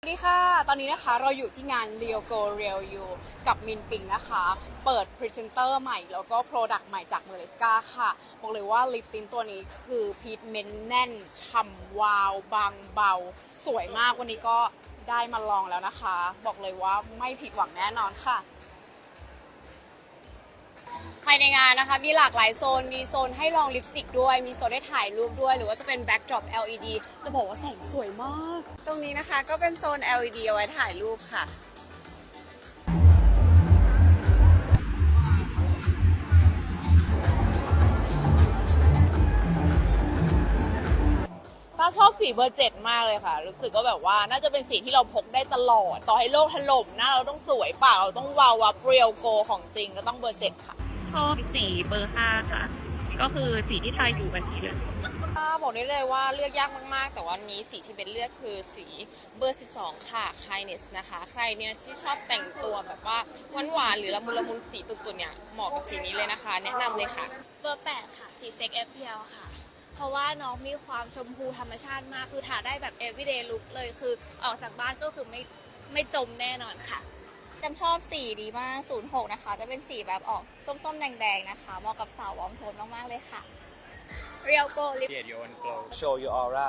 สวัสดีค่ะ ตอนนี้นะคะเราอยู่ที่งาน r e a l Go Real You กับมินปิงนะคะ เปิดพรีเซนเตอร์ใหม่แล้วก็โปรดักต์ใหม่จากเมเลสกาค่ะ บอกเลยว่าลิปตินตัวนี้คือพีทเมนแน่นฉ่ำวาวบางเบา สวยมากวันนี้ก็ได้มาลองแล้วนะคะ บอกเลยว่าไม่ผิดหวังแน่นอนค่ะ ในงานนะคะ มีหลากหลายโซน มีโซนให้ลองลิปสติกด้วย มีโซนให้ถ่ายรูปด้วย หรือว่าจะเป็นแบ็กดรอป LED จะบอกว่าแสงสวยมาก ตรงนี้นะคะก็เป็นโซน LED เอาไว้ถ่ายรูปค่ะป้าชอบสีเบอร์เจ็ดมากเลยค่ะ รู้สึกก็แบบว่าน่าจะเป็นสีที่เราพกได้ตลอด ต่อให้โลกถล่มหน้าเราต้องสวยปากเราต้องวาววับเรียวโกของจริงก็ต้องเบอร์เจ็ดค่ะ ชอบสีเบอร์ห้าค่ะ ก็คือสีที่ทายอยู่วันนี้เลยป้าบอกได้เลยว่าเลือกยากมาก ๆ แต่วันนี้สีที่เป็นเลือกคือสีเบอร์ 12 ค่ะ Kindness นะคะ ใครเนี่ยที่ชอบแต่งตัวแบบว่าหวานๆหรือละมุนละมุนสีตุ่นๆเนี่ยเหมาะกับสีนี้เลยนะคะ แนะนำเลยค่ะ เบอร์ 8 ค่ะ สีเซ็กเอฟเพียวค่ะ เพราะว่าน้องมีความชมพูธรรมชาติมาก คือทาได้แบบ everyday look เลยคือออกจากบ้านก็คือไม่ไม่จมแน่นอนค่ะ จำชอบสีดีมาก 06 นะคะ จะเป็นสีแบบออกส้มๆ แดงๆ นะคะ เหมาะกับสาววอมโทนมากๆ เลยค่ะ Real Go Lip Show your aura